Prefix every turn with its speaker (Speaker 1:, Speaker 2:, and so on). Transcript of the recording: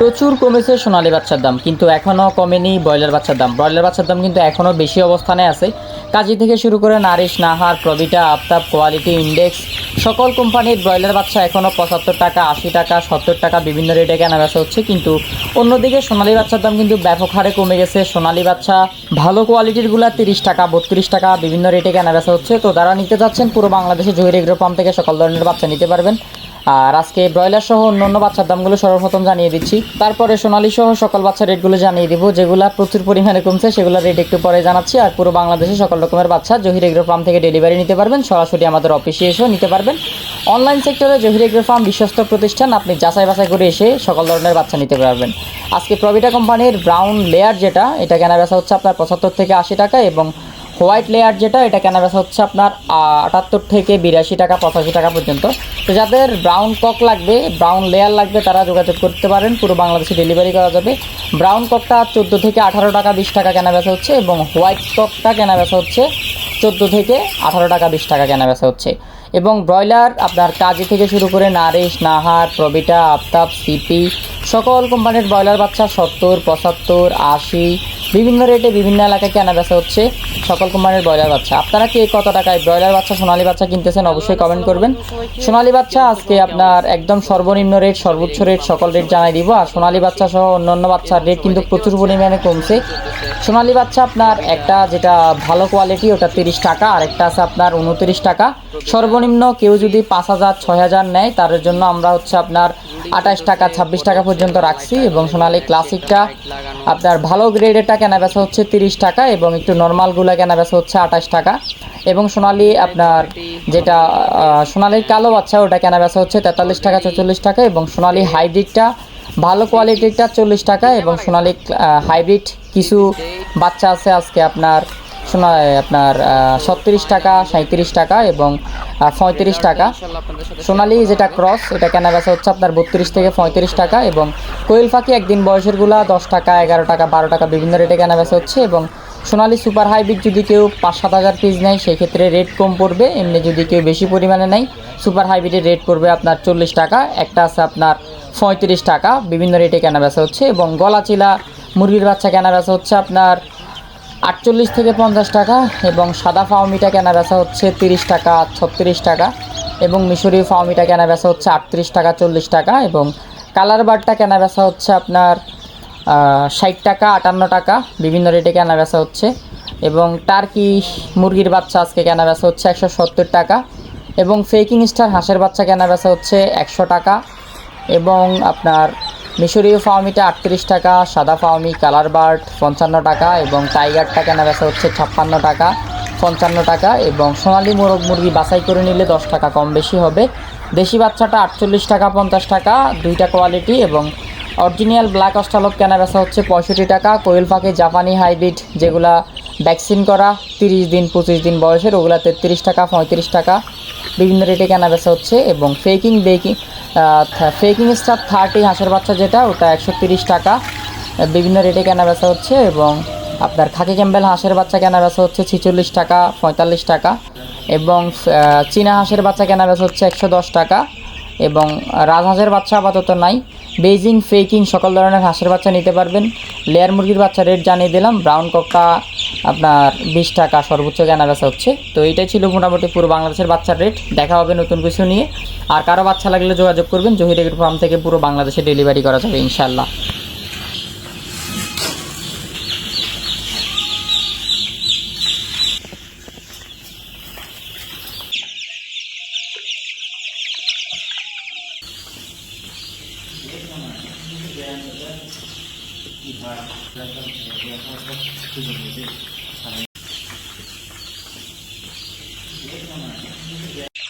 Speaker 1: প্রচুর কমেছে সোনালী বাচ্চার দাম, কিন্তু এখনও কমেনি ব্রয়লার বাচ্চার দাম। ব্রয়লার বাচ্চার দাম কিন্তু এখনও বেশি অবস্থানে আছে। কাজী থেকে শুরু করে Nourish, Nahar, Provita, Aftab, quality index, সকল কোম্পানির ব্রয়লার বাচ্চা এখনও পঁচাত্তর টাকা, আশি টাকা, সত্তর টাকা বিভিন্ন রেটে কেনা বেচা হচ্ছে, কিন্তু অন্যদিকে সোনালী বাচ্চার দাম কিন্তু ব্যাপক হারে কমে গেছে। সোনালী বাচ্চা ভালো কোয়ালিটিরগুলো তিরিশ টাকা, বত্রিশ টাকা বিভিন্ন রেটে কেনা বেচা হচ্ছে। তো যারা নিতে যাচ্ছেন পুরো বাংলাদেশে জহির এগ্রো ফার্ম থেকে সকল ধরনের বাচ্চা নিতে পারবেন। আর আজকে ব্রয়লার সহ অন্যান্য বাচ্চার দামগুলো সর্বপ্রথম জানিয়ে দিচ্ছি। তারপরে সোনালী সহ সকল বাচ্চার রেটগুলো জানিয়ে দিব, যেগুলো প্রচুর পরিমাণে কমছে, সেগুলো রেট একটু পরে জানাচ্ছি। আর পুরো বাংলাদেশে সকল রকমের বাচ্চা জহির এগ্রো ফার্ম থেকে ডেলিভারি নিতে পারবেন, সরাসরি আমাদের অফিসে এসেও নিতে পারবেন। অনলাইন সেক্টরে জহির এগ্রো ফার্ম বিশ্বস্ত প্রতিষ্ঠান, আপনি যাচাই বাছাই করে এসে সকল ধরনের বাচ্চা নিতে পারবেন। আজকে প্রবিটা কোম্পানির ব্রাউন লেয়ার যেটা, এটা কেনা বেচা হচ্ছে আপনার পঁচাত্তর থেকে আশি টাকা এবং হোয়াইট লেয়ার যেটা, এটা কেনা বেচা হচ্ছে আপনার আটাত্তর থেকে বিরাশি টাকা, পঁচাশি টাকা পর্যন্ত। তো যাদের ব্রাউন কক লাগবে, ব্রাউন লেয়ার লাগবে, তারা যোগাযোগ করতে পারেন, পুরো বাংলাদেশে ডেলিভারি করা যাবে। ব্রাউন ককটা চোদ্দ থেকে আঠারো টাকা, বিশ টাকা কেনা বেচা হচ্ছে এবং হোয়াইট ককটা কেনা বেচা হচ্ছে চোদ্দ থেকে আঠারো টাকা, বিশ টাকা কেনা বেচা হচ্ছে। এবং ব্রয়লার আপনার কাজী থেকে শুরু করে নারিশ, নাহার, প্রবিটা, আফতাব, সিপি, সকল কোম্পানির ব্রয়লার বাচ্চা সত্তর, পঁচাত্তর, আশি বিভিন্ন রেটে বিভিন্ন এলাকায় কেনা বেচা হচ্ছে সকল কোম্পানির ব্রয়লার বাচ্চা। আপনারা কে কত টাকায় ব্রয়লার বাচ্চা, সোনালী বাচ্চা কিনতেছেন অবশ্যই কমেন্ট করবেন। সোনালী বাচ্চা আজকে আপনার একদম সর্বনিম্ন রেট সর্বোচ্চ রেট সকল রেট জানাই দিব। আর সোনালী বাচ্চা সহ অন্যান্য বাচ্চার রেট কিন্তু প্রচুর পরিমাণে কমছে। সোনালী বাচ্চা আপনার একটা যেটা ভালো কোয়ালিটি ওটা তিরিশ টাকা, আর একটা আছে আপনার উনত্রিশ টাকা। সর্বনিম্ন কেউ যদি পাঁচ হাজার, ছয় হাজার নেয়, তার জন্য আমরা হচ্ছে আপনার আঠাশ টাকা, ছাব্বিশ টাকা পর্যন্ত রাখছি এবং সোনালি ক্লাসিকটা আপনার ভালো গ্রেডেরটা কেনা বেচা হচ্ছে তিরিশ টাকা এবং একটু নর্মালগুলো কেনা বেচা হচ্ছে আঠাশ টাকা এবং সোনালি আপনার যেটা সোনালীর কালো বাচ্চা, ওটা কেনা বেচা হচ্ছে তেতাল্লিশ টাকা, চৌচল্লিশ টাকা এবং সোনালি হাইব্রিডটা ভালো কোয়ালিটিরটা চল্লিশ টাকা এবং সোনালী হাইব্রিড কিছু বাচ্চা আছে আজকে আপনার সোনা আপনার ছত্রিশ টাকা সাঁত্রিশ টাকা এবং পঁয়ত্রিশ টাকা। সোনালি যেটা ক্রস এটা কেনা বেচা হচ্ছে আপনার বত্রিশ থেকে পঁয়ত্রিশ টাকা এবং কোয়েল পাখি একদিন বয়সেরগুলা দশ টাকা এগারো টাকা বারো টাকা বিভিন্ন রেটে কেনা বেচা হচ্ছে এবং সোনালি সুপার হাইব্রিড যদি কেউ পাঁচ সাত হাজার পিস নেয় সেই ক্ষেত্রে রেট কম পড়বে। এমনি যদি কেউ বেশি পরিমাণে নেয় সুপার হাইব্রিডের রেট পড়বে আপনার চল্লিশ টাকা একটা আছে আপনার পঁয়ত্রিশ টাকা বিভিন্ন রেটে কেনা বেচা হচ্ছে এবং গলাচিলা মুরগির বাচ্চা কেনা বেচা হচ্ছে আপনার আটচল্লিশ থেকে পঞ্চাশ টাকা এবং সাদা ফাউমিটা কেনা বেচা হচ্ছে তিরিশ টাকা ছত্রিশ টাকা এবং মিশরীয় ফাউমিটা কেনা বেচা হচ্ছে আটত্রিশ টাকা চল্লিশ টাকা এবং কালার বারটা কেনা বেচা হচ্ছে আপনার ষাট টাকা, আটান্ন টাকা, বিভিন্ন রেটে কেনা বেচা হচ্ছে এবং টার্কি মুরগির বাচ্চা আজকে কেনা বেচা হচ্ছে একশো সত্তর টাকা এবং ফেকিং স্টার হাঁসের বাচ্চা কেনা বেচা হচ্ছে একশো টাকা এবং আপনার মিশরীয় ফার্মিটা আটত্রিশ টাকা, সাদা ফার্মি কালার বার্ড পঞ্চান্ন টাকা এবং টাইগারটা কেনা বেচা হচ্ছে ছাপ্পান্ন টাকা, পঞ্চান্ন টাকা এবং সোনালি মোরগ মুরগি বাছাই করে নিলে দশ টাকা কম বেশি হবে। দেশি বাচ্চাটা আটচল্লিশ টাকা, পঞ্চাশ টাকা, দুইটা কোয়ালিটি এবং অরিজিনাল ব্ল্যাক অস্টালপ কেনা বেচা হচ্ছে পঁয়ষট্টি টাকা, কোয়েল পাখি জাপানি হাইব্রিড যেগুলা ভ্যাকসিন করা, তিরিশ দিন, পঁচিশ দিন বয়সের, ওগুলা তেত্রিশ টাকা, পঁয়ত্রিশ টাকা। বিভিন্ন রেটে কেনা বেচা হচ্ছে এবং ফেকিং বেকিং ফেকিং স্টার থার্টি হাঁসের বাচ্চা যেটা, ওটা একশো টাকা। বিভিন্ন রেটে কেনা বেচা হচ্ছে এবং আপনার খাকি ক্যাম্বেল হাঁসের বাচ্চা কেনা বেচা হচ্ছে ছিচল্লিশ টাকা, পঁয়তাল্লিশ টাকা এবং চীনা হাঁসের বাচ্চা কেনা বেচা হচ্ছে একশো দশ টাকা এবং রাজহাঁসের বাচ্চা আপাতত নাই। বেজিং ফেকিং সকল ধরনের হাঁসের বাচ্চা নিতে পারবেন। লেয়ার মুরগির বাচ্চা রেট জানিয়ে দিলাম। ব্রাউন ককটা আপনার বিশ টাকা সর্বোচ্চ কেনা বেচা হচ্ছে। তো এইটাই ছিল মোটামুটি পুরো বাংলাদেশের বাচ্চার রেট দেখা হবে নতুন কিছু নিয়ে। আর কারও বাচ্চা লাগলে যোগাযোগ করবেন। জহির ফার্ম থেকে পুরো বাংলাদেশে ডেলিভারি করা যাবে ইনশাল্লাহ
Speaker 2: কি হয় Yeah.